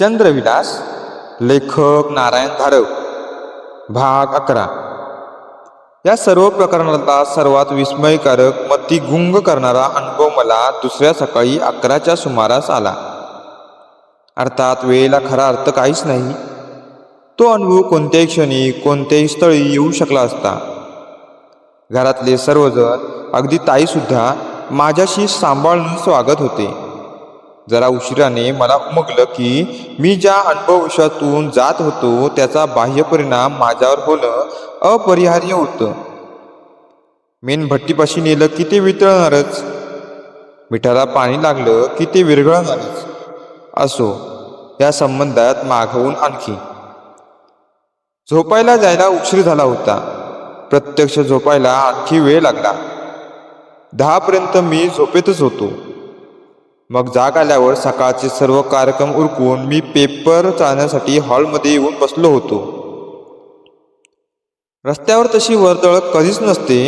चंद्रविलास लेखक नारायण धाडव भाग अकरा. या सर्व प्रकरणाचा सर्वात विस्मयकारक मती गुंग करणारा अनुभव मला दुसऱ्या सकाळी अकराच्या सुमारास आला. अर्थात वेळेला खरा अर्थ काहीच नाही. तो अनुभव कोणत्याही क्षणी कोणत्याही स्थळी येऊ शकला असता. घरातले सर्वजण अगदी ताईसुद्धा माझ्याशी सांभाळून स्वागत होते. जरा उशिराने मला उमगलं की मी ज्या अनुभव जात होतो त्याचा बाह्य परिणाम माझ्यावर होणं अपरिहार्य होतं. मेणभट्टीपाशी नेलं की ते वितळणारच. मिठाला पाणी लागलं की ते विरघळणारच. असो या संबंधात मागवून आणखी. झोपायला जायला उशीर झाला होता. प्रत्यक्ष झोपायला आणखी वेळ लागला. दहापर्यंत मी झोपेतच होतो. मग जाग आल्यावर सकाळचे सर्व कार्यक्रम उरकून मी पेपर चालण्यासाठी हॉलमध्ये येऊन बसलो होतो. रस्त्यावर तशी वर्दळ कधीच नसते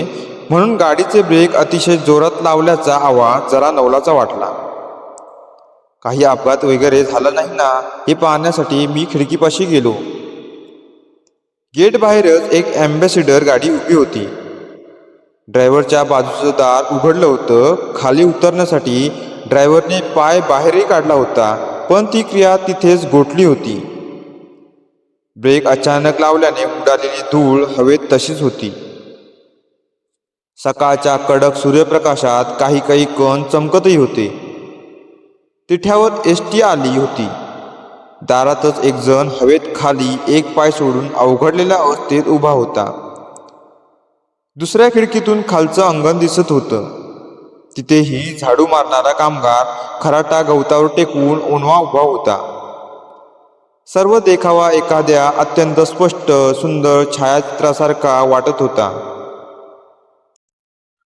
म्हणून गाडीचे ब्रेक अतिशय जोरात लावल्याचा आवाज जरा नवलाचा वाटला. काही अपघात वगैरे झाला नाही ना हे पाहण्यासाठी मी खिडकीपाशी गेलो. गेट बाहेरच एक ॲम्बॅसिडर गाडी उभी होती. ड्रायव्हरच्या बाजूचं दार उघडलं होतं खाली उतरण्यासाठी ड्रायव्हरने पाय बाहेरही काढला होता पण ती क्रिया तिथेच गोठली होती. ब्रेक अचानक लावल्याने उडालेली धूळ हवेत तशीच होती. सकाळच्या कडक सूर्यप्रकाशात काही काही कण चमकतही होते. तिठ्यावर एस टी आली होती. दारातच एक जण हवेत खाली एक पाय सोडून अवघडलेल्या अवस्थेत उभा होता. दुसऱ्या खिडकीतून खालचं अंगण दिसत होतं. तिथेही झाडू मारणारा कामगार खराटा गवतावर टेकवून उन्हा उभा होता. सर्व देखावा एखाद्या अत्यंत स्पष्ट सुंदर छायाचित्रासारखा वाटत होता.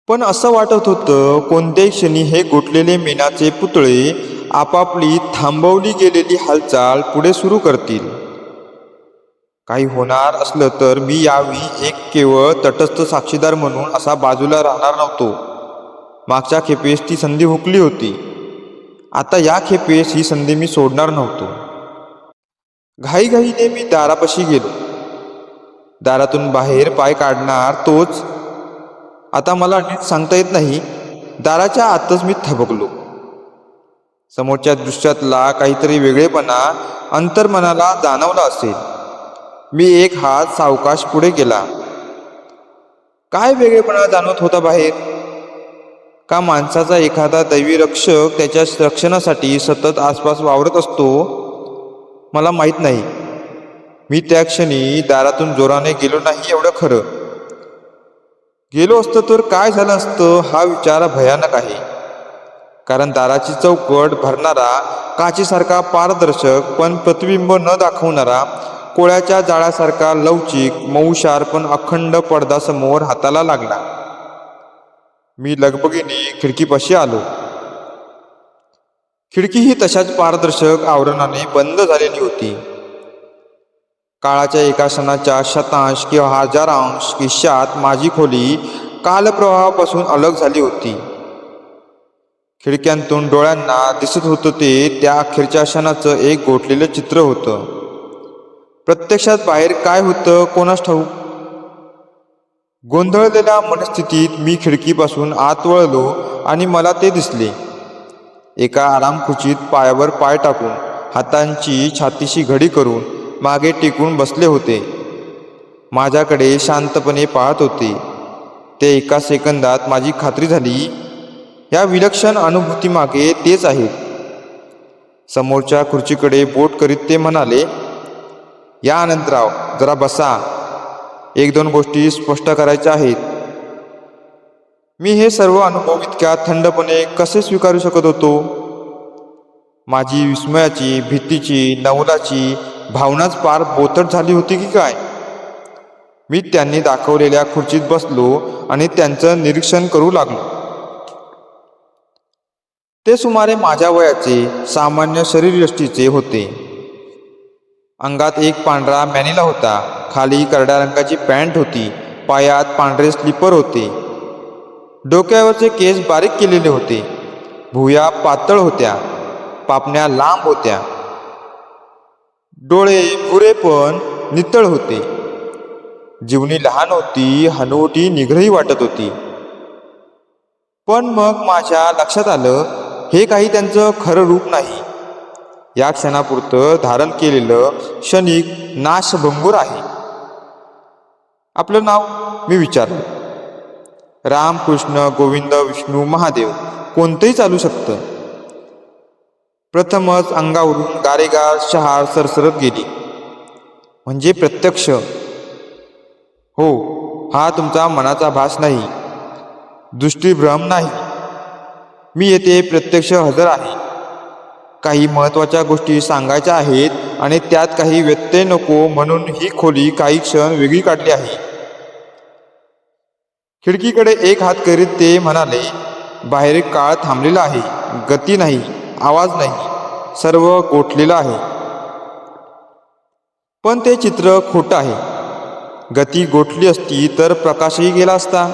पण असं वाटत होतं कोणत्याही क्षणी हे गोठलेले मेणाचे पुतळे आपापली थांबवली गेलेली हालचाल पुढे सुरू करतील. काही होणार असलं तर मी यावेळी एक केवळ तटस्थ साक्षीदार म्हणून असा बाजूला राहणार नव्हतो. मागच्या खेपेस ती संधी हुकली होती. आता या खेपेस ही संधी मी सोडणार नव्हतो. घाईघाईने मी दारापाशी गेलो. दारातून बाहेर पाय काढणार तोच. आता मला नीट सांगता येत नाही दाराच्या आतच मी थबकलो. समोरच्या दृश्यातला काहीतरी वेगळेपणा अंतर्मनाला जाणवला असेल. मी एक हात सावकाश पुढे गेला. काय वेगळेपणा जाणवत होता बाहेर? का माणसाचा एखादा दैवी रक्षक त्याच्या रक्षणासाठी सतत आसपास वावरत असतो? मला माहीत नाही. मी त्या क्षणी दारातून जोराने गेलो नाही एवढं खरं. गेलो असतं तर काय झालं असतं हा विचार भयानक आहे. कारण दाराची चौकट भरणारा काचीसारखा पारदर्शक पण प्रतिबिंब न दाखवणारा कोळ्याच्या जाळ्यासारखा लवचिक मऊशार पण अखंड पडदा समोर हाताला लागला. मी लगबगीने खिडकीपाशी आलो. खिडकी ही तशाच पारदर्शक आवरणाने बंद झालेली होती. काळाच्या एका क्षणाच्या शतांश किंवा हजारांश किश्यात माझी खोली कालप्रवाहापासून अलग झाली होती. खिडक्यांतून डोळ्यांना दिसत होतं ते त्या अखेरच्या क्षणाचं एक गोठलेलं चित्र होतं. प्रत्यक्षात बाहेर काय होतं कोणास ठाऊक? गोंधळलेल्या मनस्थितीत मी खिडकीपासून आत वळलो आणि मला ते दिसले. एका आराम खुर्चीत पायावर पाय टाकून हातांची छातीशी घडी करून मागे टेकून बसले होते. माझ्याकडे शांतपणे पाहत होते. ते एका सेकंदात माझी खात्री झाली. या विलक्षण अनुभूतीमागे तेच आहेत. समोरच्या खुर्चीकडे बोट करीत ते म्हणाले या अनंतराव जरा बसा. एक दोन गोष्टी स्पष्ट करायच्या आहेत. मी हे सर्व अनुभव इतक्या थंडपणे कसे स्वीकारू शकत होतो? माझी विस्मयाची भीतीची नवलाची भावनाच पार बोतट झाली होती की काय? मी त्यांनी दाखवलेल्या खुर्चीत बसलो आणि त्यांचं निरीक्षण करू लागलो. ते सुमारे माझ्या वयाचे सामान्य शरीरयष्टीचे होते. अंगात एक पांढरा मॅनिला होता. खाली करड्या रंगाची पॅन्ट होती. पायात पांढरे स्लीपर होते. डोक्यावरचे केस बारीक केलेले होते. भुया पातळ होत्या. पापण्या लांब होत्या. डोळे भुरे पण नितळ होते. जीवनी लहान होती हनुवटी निग्रही वाटत होती. पण मग माझ्या लक्षात आलं हे काही त्यांचं खरं रूप नाही. या क्षणापुरतं धारण केलेलं क्षणिक नाशभंगूर आहे. आपलं नाव मी विचारलं. राम कृष्ण गोविंद विष्णू महादेव कोणतंही चालू शकतं. प्रथमच अंगावरून गारेगार शहार सरसरत गेली. म्हणजे प्रत्यक्ष. हो हा तुमचा मनाचा भास नाही. दृष्टीभ्रम नाही. मी येथे प्रत्यक्ष हजर आहे. काही महत्त्वाच्या गोष्टी सांगायच्या आहेत आणि त्यात काही व्यत्यय नको म्हणून ही खोली काही क्षण वेगळी काढली आहे. खिडकीकडे एक हात करीत ते म्हणाले बाहेर काळ थांबलेला आहे गती नाही आवाज नाही सर्व गोठलेलं आहे. पण ते चित्र खोटं आहे. गती गोठली असती तर प्रकाशही गेला असता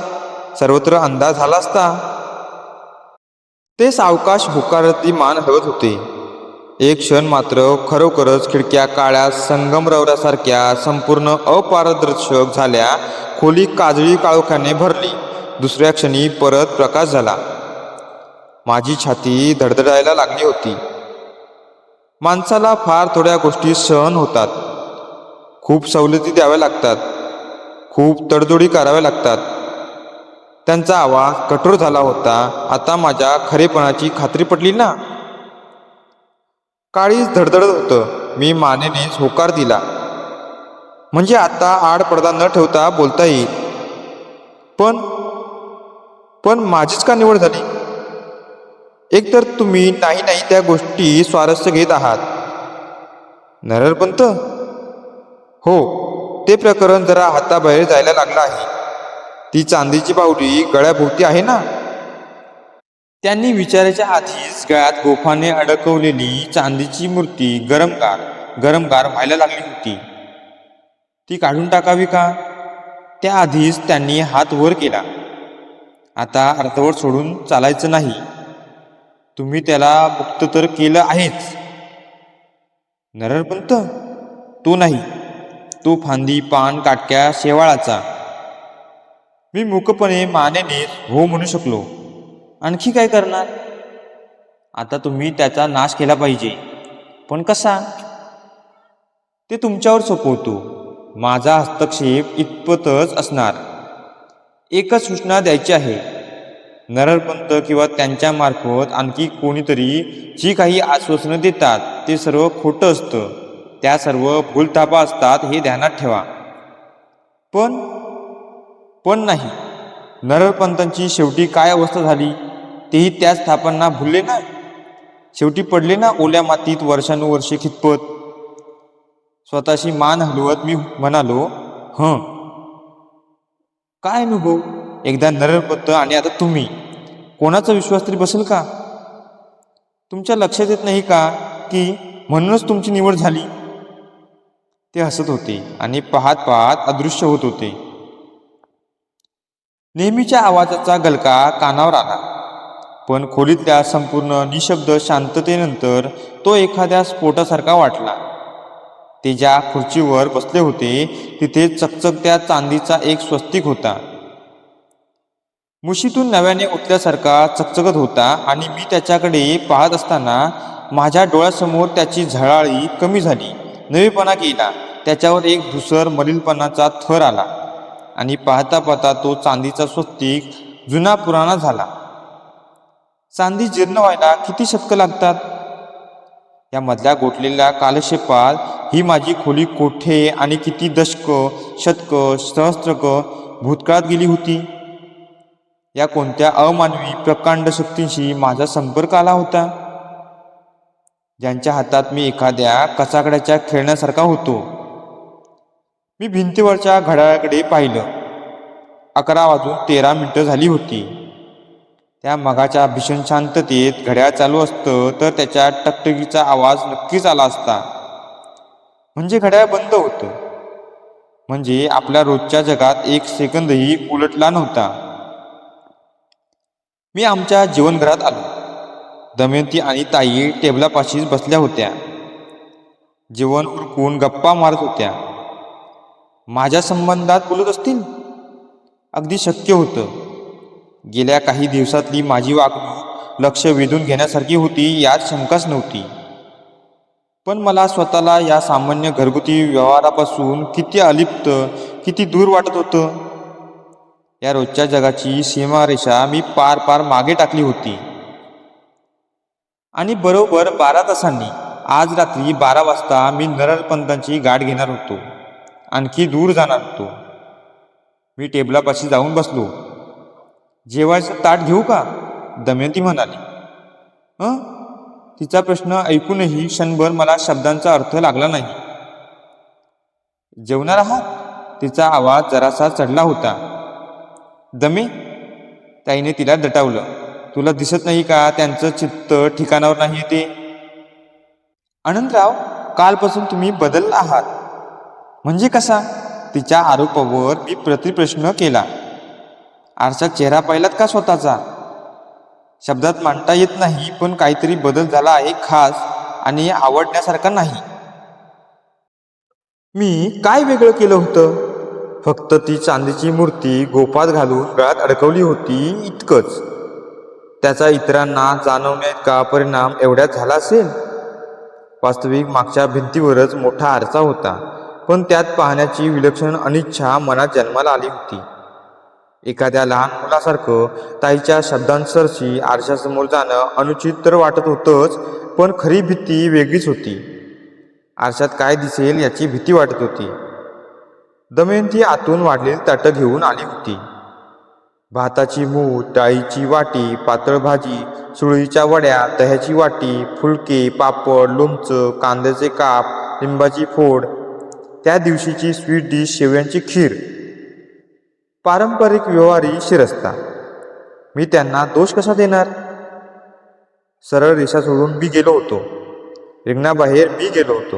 सर्वत्र अंदाज झाला असता. ते सावकाश होकारती मान हलवत होते. एक क्षण मात्र खरोखरच खिडक्या काळ्या संगमरवरासारख्या संपूर्ण अपारदर्शक झाल्या. खोली काजळी काळोख्याने भरली. दुसऱ्या क्षणी परत प्रकाश झाला. माझी छाती धडधडायला लागली होती. माणसाला फार थोड्या गोष्टी सहन होतात. खूप सवलती द्याव्या लागतात. खूप तडजोडी कराव्या लागतात. त्यांचा आवाज कठोर झाला होता. आता माझ्या खरेपणाची खात्री पटली ना? काळीच धडधडत होतं. मी मानेनेच होकार दिला. म्हणजे आता आड पडदा न ठेवता बोलता येईल. पण पण माझीच का निवड झाली? एकतर तुम्ही नाही नाही त्या गोष्टी स्वारस्य घेत आहात. नररपंत हो ते प्रकरण जरा हाताबाहेर जायला लागलं आहे. ती चांदीची बावडी गळ्याभोवती आहे ना? त्यांनी विचारायच्या आधीच गळ्यात गोफाने अडकवलेली चांदीची मूर्ती गरमगार गरमगार व्हायला लागली होती. ती काढून टाकावी का? त्याआधीच त्यांनी हात वर केला. आता अर्धवट सोडून चालायचं नाही. तुम्ही त्याला मुक्त तर केलं आहेच. नररपंत तो नाही. तो फांदी पान काटक्या शेवाळाचा. मी मुकपणे मानेने हो म्हणू शकलो. आणखी काय करणार? आता तुम्ही त्याचा नाश केला पाहिजे. पण कसा? ते तुमच्यावर सोपवतो. माझा हस्तक्षेप इतपतच असणार. एकच सूचना द्यायची आहे. नररपंत किंवा त्यांच्या मार्फत आणखी कोणीतरी जी काही आश्वासनं देतात ते सर्व खोटं असतं. त्या सर्व भूलथापा असतात हे ध्यानात ठेवा. पण पण नाही. नरपंतांची शेवटी काय अवस्था झाली? तेही त्याच थापांना भुलले ना शेवटी पडले ना ओल्या मातीत वर्षानुवर्षे खितपत. स्वतःशी मान हलवत मी म्हणालो हं काय अनुभव? एकदा नरपंत आणि आता तुम्ही. कोणाचा विश्वास तरी बसेल का? तुमच्या लक्षात येत नाही का की म्हणूनच तुमची निवड झाली? ते हसत होते आणि पाहत पाहत अदृश्य होत होते. नेहमीच्या आवाजाचा गलका कानावर आला. पण खोलीतल्या संपूर्ण निशब्द शांततेनंतर तो एखाद्या स्फोटासारखा वाटला. ते ज्या खुर्चीवर बसले होते तिथे चकचकत्या चांदीचा एक स्वस्तिक होता. मुशीतून नव्याने उठल्यासारखा चकचकत होता आणि मी त्याच्याकडे पाहत असताना माझ्या डोळ्यासमोर त्याची झळाळी कमी झाली. नवेपणा गेला. त्याच्यावर एक धुसर मलिलपणाचा थर आला आणि पाहता पाहता तो चांदीचा स्वस्तिक जुना पुराणा झाला. चांदी जीर्ण व्हायला किती शतकं लागतात? या मधल्या गोठलेल्या कालक्षेपात ही माझी खोली कोठे आणि किती दशक शतक सहस्त्रक भूतकाळात गेली होती? या कोणत्या अमानवी प्रकांड शक्तींशी माझा संपर्क आला होता? ज्यांच्या हातात मी एखाद्या कचाकड्याच्या खेळण्यासारखा होतो. मी भिंतीवरच्या घड्याळाकडे पाहिलं. अकरा वाजून तेरा मिनटं झाली होती. त्या मगाच्या भीषण शांततेत घड्याळ चालू असतं तर त्याच्या टकटकीचा आवाज नक्कीच आला असता. म्हणजे घड्याळ बंद होतं. म्हणजे आपल्या रोजच्या जगात एक सेकंदही उलटला नव्हता. मी आमच्या जीवनघरात आलो. दमयंती आणि ताई टेबलापाशीच बसल्या होत्या. जेवण उरकून गप्पा मारत होत्या. माझ्या संबंधात बोलत असतील? अगदी शक्य होतं. गेल्या काही दिवसातली माझी वागणूक लक्ष वेधून घेण्यासारखी होती यात शंकाच नव्हती. पण मला स्वतःला या सामान्य घरगुती व्यवहारापासून किती अलिप्त किती दूर वाटत होतं? या रोजच्या जगाची सीमारेषा मी पार पार मागे टाकली होती. आणि बरोबर बारा तासांनी आज रात्री बारा वाजता मी नरळपंतांची गाठ घेणार होतो. आणखी दूर जाणार होतो. मी टेबलापाशी जाऊन बसलो. जेवायचं ताट घेऊ का? दमयंती म्हणाली. हं तिचा प्रश्न ऐकूनही क्षणभर मला शब्दांचा अर्थ लागला नाही. जेवणार आहात? तिचा आवाज जरासा चढला होता. दमे ताईने तिला दटावलं. तुला दिसत नाही का त्यांचं चित्त ठिकाणावर नाही ते आनंदराव कालपासून तुम्ही बदलला आहात. म्हणजे कसा? तिच्या आरोपावर मी प्रतिप्रश्न केला. आरशात चेहरा पाहिलात का स्वतःचा? शब्दात मांडता येत नाही पण काहीतरी बदल झाला आहे खास आणि आवडण्यासारखा नाही. मी काय वेगळं केलं होतं? फक्त ती चांदीची मूर्ती गोपात घालून गळ्यात अडकवली होती इतकंच. त्याचा इतरांना जाणवण्याइतका परिणाम एवढ्यात झाला असेल? वास्तविक मागच्या भिंतीवरच मोठा आरसा होता पण त्यात पाहण्याची विलक्षण अनिच्छा मनात जन्माला आली होती. एखाद्या लहान मुलासारखं ताईच्या शब्दांसरशी आरशासमोर जाणं अनुचित तर वाटत होतंच पण खरी भीती वेगळीच होती. आरशात काय दिसेल याची भीती वाटत होती. दमयंती आतून वाढलेली ताटं घेऊन आली होती. भाताची मूठ डाळीची वाटी पातळ भाजी सुळीच्या वड्या दह्याची वाटी फुलके पापड लोणचं कांद्याचे काप लिंबाची फोड. त्या दिवशीची स्वीट डिश शेवयांची खीर. पारंपरिक व्यवहारी शिरस्ता. मी त्यांना दोष कसा देणार? सरळ रेषा सोडून मी गेलो होतो. रिंगणाबाहेर मी गेलो होतो.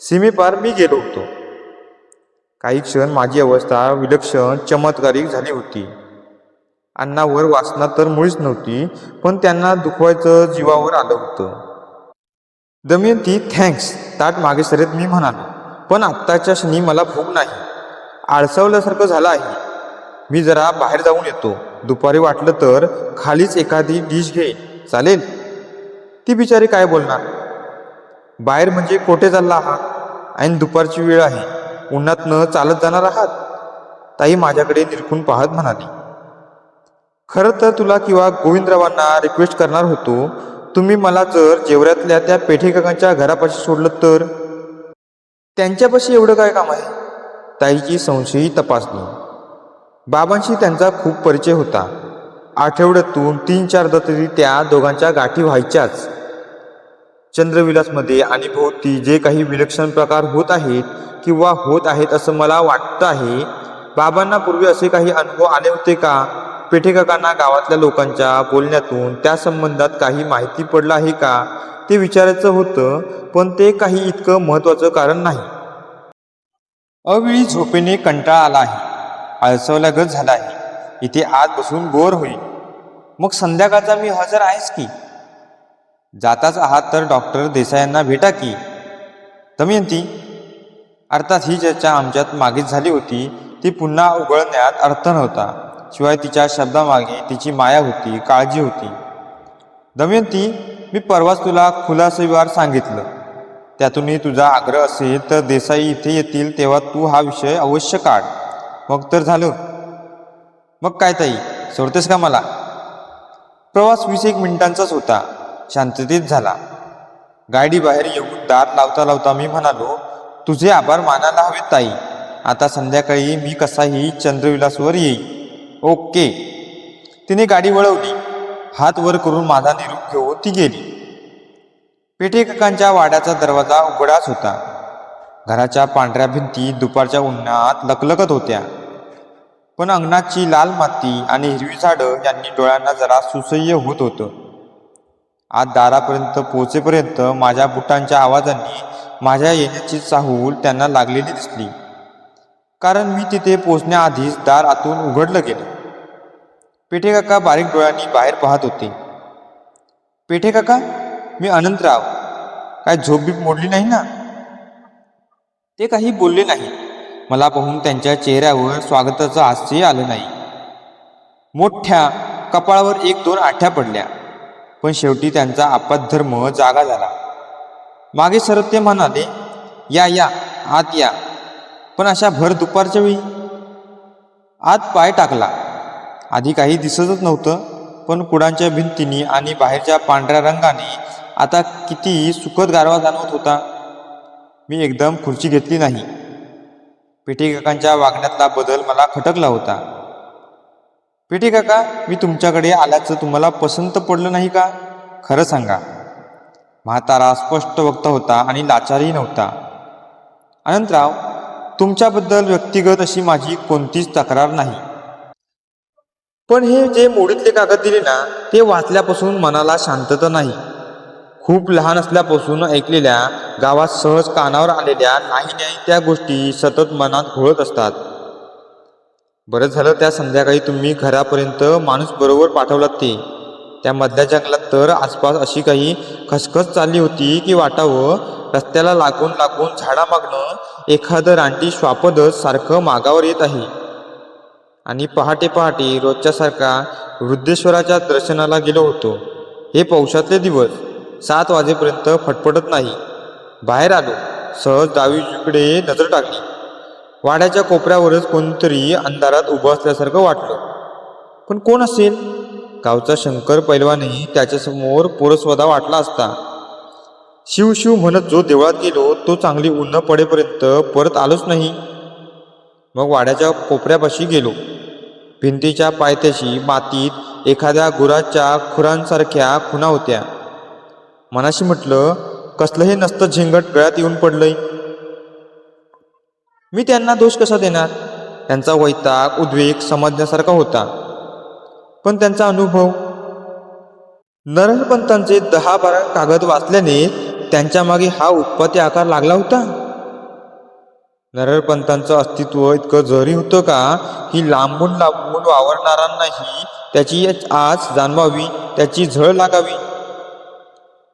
सीमेपार मी गेलो होतो. काही क्षण माझी अवस्था विलक्षण चमत्कारिक झाली होती. अन्नावर वासना तर मुळीच नव्हती पण त्यांना दुखवायचं जीवावर आलं होतं. दमयंती थँक्स. ताट मागे सरेत मी म्हणालो. पण आत्ताच्या क्षणी मला भूक नाही. आळसावल्यासारखं झालं आहे. मी जरा बाहेर जाऊन येतो. दुपारी वाटलं तर खालीच एखादी डिश घे. चालेल? ती बिचारी काय बोलणार? बाहेर म्हणजे कोठे चालला आहात आणि दुपारची वेळ आहे. उन्हातनं चालत जाणार आहात? ताई माझ्याकडे निरखून पाहत म्हणाली. खरं तर तुला किंवा गोविंदरावांना रिक्वेस्ट करणार होतो. तुम्ही मला जर जेवऱ्यातल्या त्या पेठेकाकांच्या घरापाशी सोडलं तर? त्यांच्यापाशी एवढं काय काम आहे? ताईची संशयी तपासणी बाबांशी त्यांचा खूप परिचय होता. आठवड्यातून तीन चारदा तरी त्या दोघांच्या गाठी व्हायच्याच. चंद्रविलासमध्ये आणि भोवती जे काही विलक्षण प्रकार होत आहेत किंवा होत आहेत असं मला वाटतं आहे बाबांना पूर्वी असे काही अनुभव आले होते का? पेठेकाकांना गावातल्या लोकांच्या बोलण्यातून त्या संबंधात काही माहिती पडलं आहे का? ते विचारायचं होतं पण ते काही इतकं महत्त्वाचं कारण नाही. अवेळी झोपेने कंटाळा आला आहे. आळसवल्यागत झाला आहे. इथे आत बसून बोर होईल. मग संध्याकाळचा मी हजर आहेच की? जाताच आहात तर डॉक्टर देसायांना भेटा की? दमयंती अर्थात ही चर्चा आमच्यात मागेच झाली होती. ती पुन्हा उघडण्यात अर्थ नव्हता. शिवाय तिच्या शब्दामागे तिची माया होती काळजी होती. दमयंती मी परवाच तुला खुलासविवार सांगितलं. त्यातूनही तुझा आग्रह असेल तर देसाई इथे येतील तेव्हा तू हा विषय अवश्य काढ. मग तर झालं. मग काय ताई? सोडतेस का मला? प्रवास वीस एक मिनिटांचाच होता. शांततेत झाला. गाडी बाहेर येऊन दार लावता लावता मी म्हणालो तुझे आभार मानायला हवेत ताई. आता संध्याकाळी मी कसाही चंद्रविलासवर येईल ओके. तिने गाडी वळवली. हात वर करून माझा निरूप घेऊन ती गेली. पेठेकाकांच्या वाड्याचा दरवाजा उघडाच होता. घराच्या पांढऱ्या भिंती दुपारच्या उन्हात लकलकत होत्या. पण अंगणाची लाल माती आणि हिरवी झाडं यांनी डोळ्यांना जरा सुसह्य होत होतं. आज दारापर्यंत पोचेपर्यंत माझ्या बुटांच्या आवाजांनी माझ्या येण्याची चाहूल त्यांना लागलेली दिसली. कारण मी तिथे पोचण्याआधीच दार आतून उघडलं गेलं. पेठेकाका बारीक डोळ्यांनी बाहेर पाहत होते. पेठेकाका मी अनंतराव. काय झोप बीप मोडली नाही ना? ते काही बोलले नाही मला पाहून त्यांच्या चेहऱ्यावर स्वागताचं आश्चर्य आलं नाही. मोठ्या कपाळावर एक दोन आठ्या पडल्या पण शेवटी त्यांचा आपद्धर्म जागा झाला. मागे सरत ते म्हणाले या या आत या. पण अशा भर दुपारच्या वेळी? आत पाय टाकला. आधी काही दिसतच नव्हतं पण कुडांच्या भिंतीनी आणि बाहेरच्या पांढऱ्या रंगाने आता किती सुखद गारवा जाणवत होता. मी एकदम खुर्ची घेतली नाही. पिठीकाकांच्या वागण्यातला बदल मला खटकला होता. पिठीकाका काका मी तुमच्याकडे आल्याचं तुम्हाला पसंत पडलं नाही का? खरं सांगा. म्हातारा स्पष्ट वक्ता होता आणि लाचारही नव्हता. अनंतराव तुमच्याबद्दल व्यक्तिगत अशी माझी कोणतीच तक्रार नाही. पण हे जे मोडीतले कागद दिले ना ते वाचल्यापासून मनाला शांतता नाही. खूप लहान असल्यापासून ऐकलेल्या गावात सहज कानावर आलेल्या नाही नाही त्या गोष्टी सतत मनात घोळत असतात. बरं झालं त्या संध्याकाळी तुम्ही घरापर्यंत माणूस बरोबर पाठवलात ते. त्या मधल्या जंगलात तर आसपास अशी काही खसखस चालली होती की वाटावं रस्त्याला लागून लागून झाडामागणं एखादं रानटी श्वापदच सारखं मागावर येत आहे. आणि पहाटे पहाटे रोजच्यासारखा वृद्धेश्वराच्या दर्शनाला गेलो होतो. हे पौषातले दिवस. सात वाजेपर्यंत फटफटत नाही. बाहेर आलो. सहज डावीकडे नजर टाकली. वाड्याच्या कोपऱ्यावरच कोणतरी अंधारात उभं असल्यासारखं वाटलं. पण कोण असेल? गावचा शंकर पैलवानही त्याच्यासमोर पोरस्वदा वाटला असता. शिव शिव म्हणत जो देवळात गेलो तो चांगली उन्ह पडेपर्यंत परत आलोच नाही. मग वाड्याच्या कोपऱ्यापाशी गेलो. भिंतीच्या पायथ्याशी मातीत एखाद्या गुराच्या खुरांसारख्या खुणा होत्या. मनाशी म्हटलं कसलंही नसतं झिंगट गळ्यात येऊन पडलंय. मी त्यांना दोष कसा देणार? त्यांचा वैताग उद्वेग समजण्यासारखा होता. पण त्यांचा अनुभव? नरहरपंतांचे दहा बारा कागद वाचल्याने त्यांच्या मागे हा उत्पत्ती आकार लागला होता. नरहरपंतांचं अस्तित्व इतकं जरी होतं का ही लांबून लांबून वावरणाऱ्यांनाही त्याची आज जाणवावी त्याची झळ लागावी.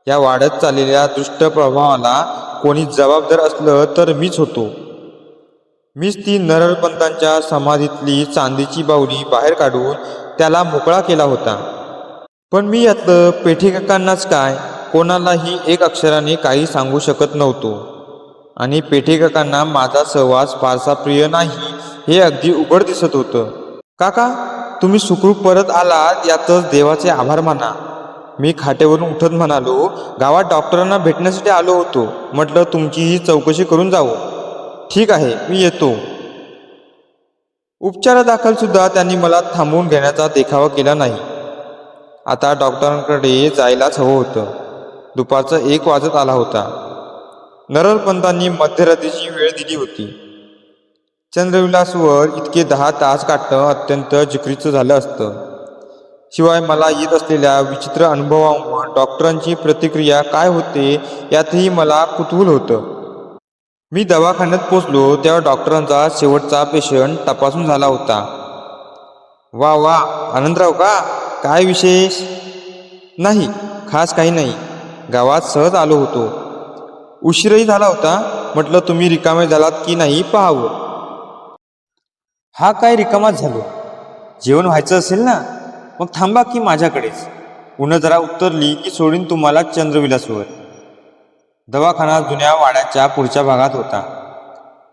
या वाढत चाललेल्या दुष्ट प्रभावाला कोणी जबाबदार असलं तर मीच होतो. मीच ती नररपंतांच्या समाधीतली चांदीची बाहुली बाहेर काढून त्याला मोकळा केला होता. पण मी यातलं पेठेकाकांनाच काय? कोणालाही एक अक्षराने काही सांगू शकत नव्हतो. आणि पेठेकाकांना माझा सहवास फारसा प्रिय नाही हे अगदी उघड दिसत होतं. काका तुम्ही सुखरूप परत आलात यातच देवाचे आभार माना. मी खाटेवरून उठत म्हणालो गावात डॉक्टरांना भेटण्यासाठी आलो होतो. म्हटलं तुमची ही चौकशी करून जावं. ठीक आहे मी येतो. उपचारादाखल सुद्धा त्यांनी मला थांबवून घेण्याचा देखावा केला नाही. आता डॉक्टरांकडे जायलाच हवं होतं. दुपारचं एक वाजत आला होता. नररपंतांनी मध्यरात्रीची वेळ दिली होती. चंद्रविलासवर इतके दहा तास काढणं अत्यंत जिकरीचं झालं असतं. शिवाय मला येत असलेल्या विचित्र अनुभवांवर डॉक्टरांची प्रतिक्रिया काय होते यातही मला कुतूहल होतं. मी दवाखान्यात पोचलो तेव्हा डॉक्टरांचा शेवटचा पेशंट तपासून झाला होता. वा वा आनंदराव का? काय विशेष? नाही खास काही नाही. गावात सहज आलो होतो. उशीरही झाला होता. म्हटलं तुम्ही रिकामे झालात की नाही पाहावं. हा काय रिकामाच झालो. जेवण व्हायचं असेल ना? मग थांबा की माझ्याकडेच. उन्ह जरा उतरली की सोडीन तुम्हाला चंद्रविलासवर. दवाखाना जुन्या वाड्याच्या पुढच्या भागात होता.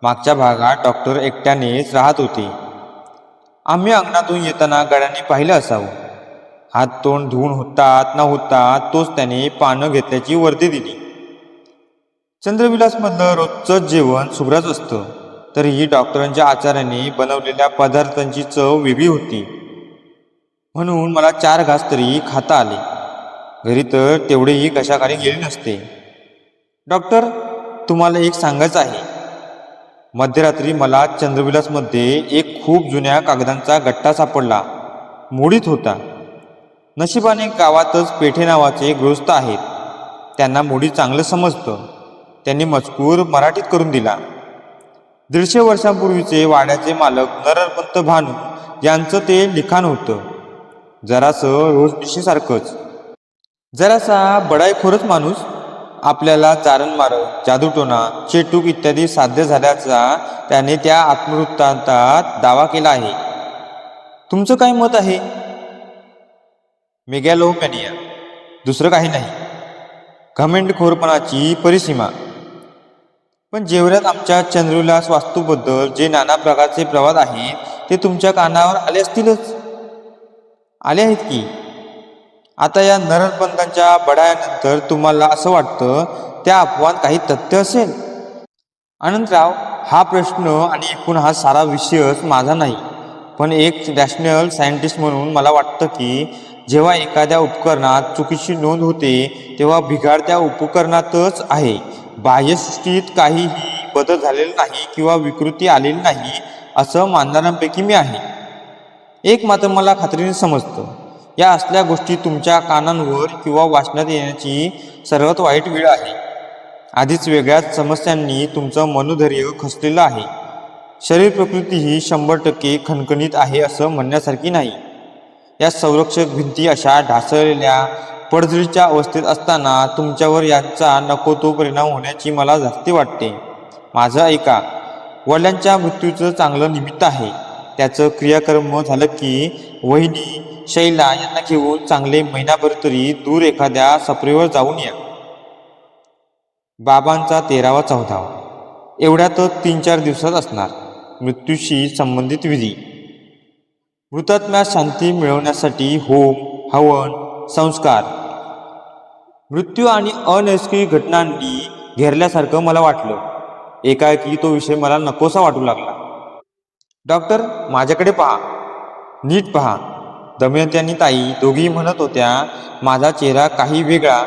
मागच्या भागात डॉक्टर एकट्यानेच राहत होते. आम्ही अंगणातून येताना गड्यांनी पाहिलं असावं. हात तोंड धुवून होतात न होतात तोच त्याने पानं घेतल्याची वर्दी दिली. चंद्रविलासमधलं रोजचं जेवण शुभ्रच असतं. तरीही डॉक्टरांच्या आचाराने बनवलेल्या पदार्थांची चव वेगळी होती. म्हणून मला चार घास तरी खाता आले. घरी तर तेवढेही कशाखाली गेले नसते. डॉक्टर तुम्हाला एक सांगायचं आहे. मध्यरात्री मला चंद्रविलासमध्ये एक खूप जुन्या कागदांचा गट्टा सापडला. मोडीत होता. नशिबाने गावातच पेठे नावाचे गृहस्थ आहेत. त्यांना मोडी चांगलं समजतं. त्यांनी मजकूर मराठीत करून दिला. दीडशे वर्षांपूर्वीचे वाड्याचे मालक नरपंत भानू यांचं ते लिखाण होतं. जरासं रोजनिशीसारखंच जरासा बडाईखोरच माणूस आपल्याला चारण मारत जादूटोना चेटूक इत्यादी साध्य झाल्याचा त्याने त्या आत्मवृत्तांतात दावा केला आहे. तुमचं काय मत आहे? मेगॅलोमॅनिया दुसरं काही नाही. घमेंडखोरपणाची परिसीमा. पण जेवढ्यात आमच्या चंद्रविलास वास्तूबद्दल जे नाना प्रकारचे प्रवाद आहेत ते तुमच्या कानावर आले असतीलच. आले आहेत की? आता या नरपंथांच्या बडायानंतर तुम्हाला असं वाटतं त्या अपवाद काही तथ्य असेल? अनंतराव हा प्रश्न आणि एकूण हा सारा विषयच माझा नाही. पण एक नॅशनल सायंटिस्ट म्हणून मला वाटतं की जेव्हा एखाद्या उपकरणात चुकीची नोंद होते तेव्हा बिघाड त्या उपकरणातच आहे. बाह्यसृष्टीत काहीही बदल झालेला नाही किंवा विकृती आलेली नाही असं मानणाऱ्यांपैकी मी आहे. एक मात्र मला खात्रीने समजतं. या असल्या गोष्टी तुमच्या कानांवर किंवा वाचण्यात येण्याची सर्वात वाईट वेळ आहे. आधीच वेगळ्याच समस्यांनी तुमचं मनोधैर्य खचलेलं आहे. शरीर प्रकृती ही शंभर टक्के खणखणीत आहे असं म्हणण्यासारखी नाही. या संरक्षक भिंती अशा ढासळलेल्या पडझडीच्या अवस्थेत असताना तुमच्यावर याचा नको तो परिणाम होण्याची मला जास्ती वाटते. माझं ऐका वडिलांच्या मृत्यूचं चांगलं निमित्त आहे. त्याचं क्रियाकर्म झालं की वहिनी शैला यांना घेऊन चांगले महिनाभर तरी दूर एखाद्या सपरेवर जाऊन या. बाबांचा तेरावा चौदावा एवढ्यातच तीन चार दिवसात असणार. मृत्यूशी संबंधित विधी. मृतात्म्यास शांती मिळवण्यासाठी होम हवन संस्कार. मृत्यू आणि अनैसर्गिक घटनांनी घेरल्यासारखं मला वाटलं. एकाएकी तो विषय मला नकोसा वाटू लागला. डॉक्टर माझ्याकडे पहा. नीट पहा. दमयंती आणि ताई दोघीही म्हणत होत्या माझा चेहरा काही वेगळा.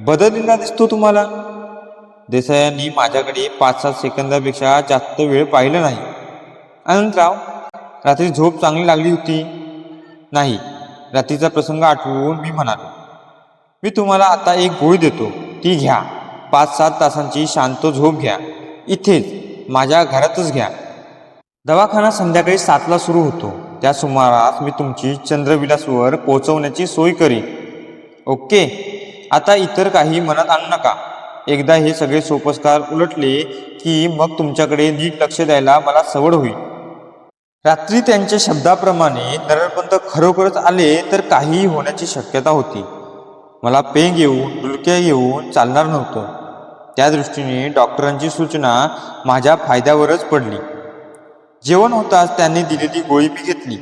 बदललेला दिसतो तुम्हाला? देसायांनी माझ्याकडे पाच सात सेकंदापेक्षा जास्त वेळ पाहिलं नाही. अनंतराव रात्री झोप चांगली लागली होती. नाही. रात्रीचा प्रसंग आठवून मी म्हणालो. मी तुम्हाला आता एक गोळी देतो. ती घ्या. पाच सात तासांची शांत झोप घ्या. इथेच. माझ्या घरातच घ्या. दवाखाना संध्याकाळी सातला सुरू होतो. त्या सुमारास मी तुमची चंद्रविलासवर पोहोचवण्याची सोय करीन. ओके? आता इतर काही मनात आणू नका. एकदा हे सगळे सोपस्कार उलटले की मग तुमच्याकडे नीट लक्ष द्यायला मला सवड होईल. रात्री त्यांच्या शब्दाप्रमाणे नरपंत खरोखरच आले तर काहीही होण्याची शक्यता होती. मला पेंग येऊन डुलक्या येऊन चालणार नव्हतं. त्या दृष्टीने डॉक्टरांची सूचना माझ्या फायद्यावरच पडली. जेवण होताच त्यांनी दिलेली गोळी मी घेतली.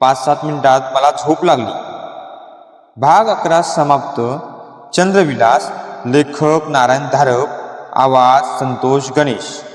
पाच सात मिनिटात मला झोप लागली. भाग अकरा समाप्त. चंद्रविलास लेखक नारायण धारप आवाज संतोष गणेश.